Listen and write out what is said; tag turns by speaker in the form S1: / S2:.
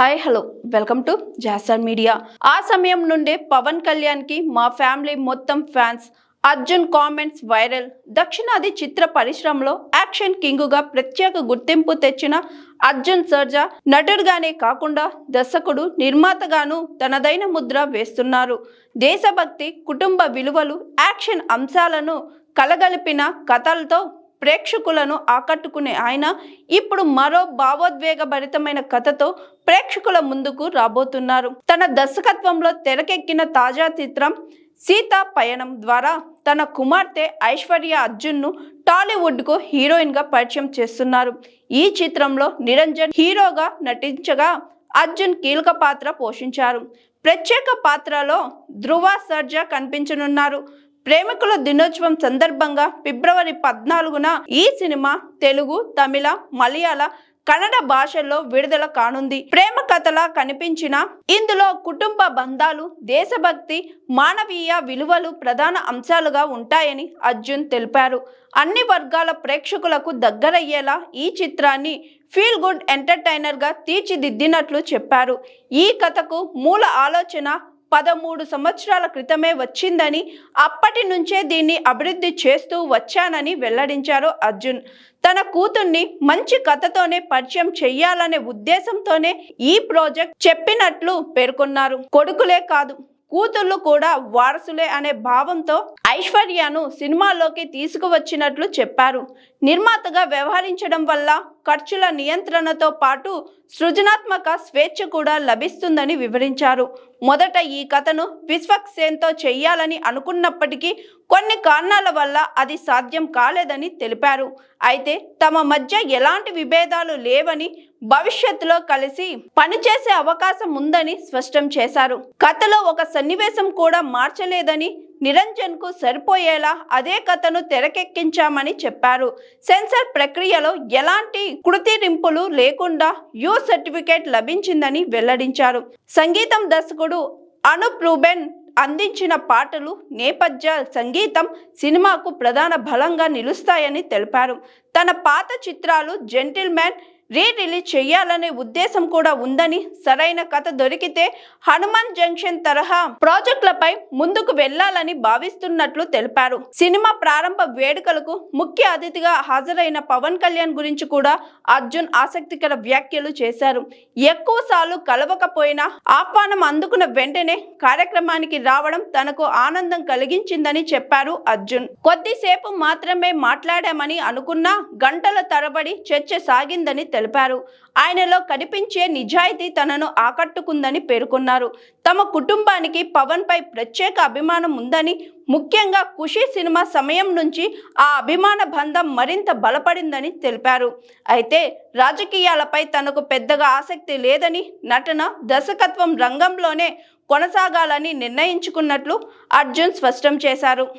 S1: Hi hello. Welcome to Jasar media. ఆ సమయం నుండే పవన్ కళ్యాణ్కి మా ఫ్యామిలీ మొత్తం ఫ్యాన్స్ అర్జున్ కామెంట్స్ వైరల్. దక్షిణాది చిత్ర పరిశ్రమలో యాక్షన్ కింగుగా ప్రత్యేక గుర్తింపు తెచ్చిన అర్జున్ సర్జా నటుడుగానే కాకుండా దర్శకుడు నిర్మాతగాను తనదైన ముద్ర వేస్తున్నారు. దేశభక్తి కుటుంబ విలువలు యాక్షన్ అంశాలను కలగలిపిన కథలతో ప్రేక్షకులను ఆకట్టుకునే ఆయన. ఇప్పుడు మరో భావోద్వేగభరితమైన కథతో ప్రేక్షకుల ముందుకు రాబోతున్నారు. తన దర్శకత్వంలో తెరకెక్కిన తాజా చిత్రం సీతా పయనం ద్వారా తన కుమార్తె ఐశ్వర్య అర్జున్ను టాలీవుడ్కు హీరోయిన్గా పరిచయం చేస్తున్నారు. ఈ చిత్రంలో నిరంజన్ హీరోగా నటించగా అర్జున్ కీలక పాత్ర పోషించారు. ప్రత్యేక పాత్రలో ధృవ సర్జా కనిపించనున్నారు. ప్రేమికుల దినోత్సవం సందర్భంగా ఫిబ్రవరి పద్నాలుగున ఈ సినిమా తెలుగు తమిళ మలయాళ కన్నడ భాషల్లో విడుదల కానుంది. ప్రేమ కథలా కనిపించిన ఇందులో కుటుంబ బంధాలు దేశభక్తి మానవీయ విలువలు ప్రధాన అంశాలుగా ఉంటాయని అర్జున్ తెలిపారు. అన్ని వర్గాల ప్రేక్షకులకు దగ్గరయ్యేలా ఈ చిత్రాన్ని ఫీల్ గుడ్ ఎంటర్టైనర్గా తీర్చిదిద్దినట్లు చెప్పారు. ఈ కథకు మూల ఆలోచన పదమూడు సంవత్సరాల క్రితమే వచ్చిందని అప్పటి నుంచే దీన్ని అభివృద్ధి చేస్తూ వచ్చానని వెల్లడించారు అర్జున్. తన కూతుర్ని మంచి కథతోనే పరిచయం చెయ్యాలనే ఉద్దేశంతోనే ఈ ప్రాజెక్ట్ చెప్పినట్లు పేర్కొన్నారు. కొడుకులే కాదు కూతుళ్ళు కూడా వారసులే అనే భావంతో ఐశ్వర్యను సినిమాలోకి తీసుకువచ్చినట్లు చెప్పారు. నిర్మాతగా వ్యవహరించడం వల్ల ఖర్చుల నియంత్రణతో పాటు సృజనాత్మక స్వేచ్ఛ కూడా లభిస్తుందని వివరించారు. మొదట ఈ కథను విశ్వక్ సేన్తో చెయ్యాలని అనుకున్నప్పటికీ కొన్ని కారణాల వల్ల అది సాధ్యం కాలేదని తెలిపారు. అయితే తమ మధ్య ఎలాంటి విభేదాలు లేవని భవిష్యత్తులో కలిసి పనిచేసే అవకాశం ఉందని స్పష్టం చేశారు. కథలో ఒక సన్నివేశం కూడా మార్చలేదని నిరంజన్కు సరిపోయేలా అదే కథను తెరకెక్కించామని చెప్పారు. సెన్సార్ ప్రక్రియలో ఎలాంటి కృతిరింపులు లేకుండా యూ సర్టిఫికేట్ లభించిందని వెల్లడించారు. సంగీతం దర్శకుడు అనుప్ రూబెన్ అందించిన పాటలు నేపథ్య సంగీతం సినిమాకు ప్రధాన బలంగా నిలుస్తాయని తెలిపారు. తన పాత చిత్రాలు జెంటిల్మెన్ రీ రిలీజ్ చేయాలనే ఉద్దేశం కూడా ఉందని సరైన కథ దొరికితే హనుమాన్ జంక్షన్ తరహా ప్రాజెక్టులపై ముందుకు వెళ్ళాలని భావిస్తున్నట్లు తెలిపారు. సినిమా ప్రారంభ వేడుకలకు ముఖ్య అతిథిగా హాజరైన పవన్ కళ్యాణ్ గురించి కూడా అర్జున్ ఆసక్తికర వ్యాఖ్యలు చేశారు. ఎక్కువ సార్లు కలవకపోయినా ఆహ్వానం అందుకున్న వెంటనే కార్యక్రమానికి రావడం తనకు ఆనందం కలిగించిందని చెప్పారు అర్జున్. కొద్దిసేపు మాత్రమే మాట్లాడామని అనుకున్నా గంటల తరబడి చర్చ సాగిందని తెలిపారు. ఆయనలో కనిపించే నిజాయితీ తనను ఆకట్టుకుందని పేర్కొన్నారు. తమ కుటుంబానికి పవన్ పై ప్రత్యేక అభిమానం ఉందని ముఖ్యంగా ఖుషి సినిమా సమయం నుంచి ఆ అభిమాన బంధం మరింత బలపడిందని తెలిపారు. అయితే రాజకీయాలపై తనకు పెద్దగా ఆసక్తి లేదని నటన దర్శకత్వం రంగంలోనే కొనసాగాలని నిర్ణయించుకున్నట్లు అర్జున్ స్పష్టం చేశారు.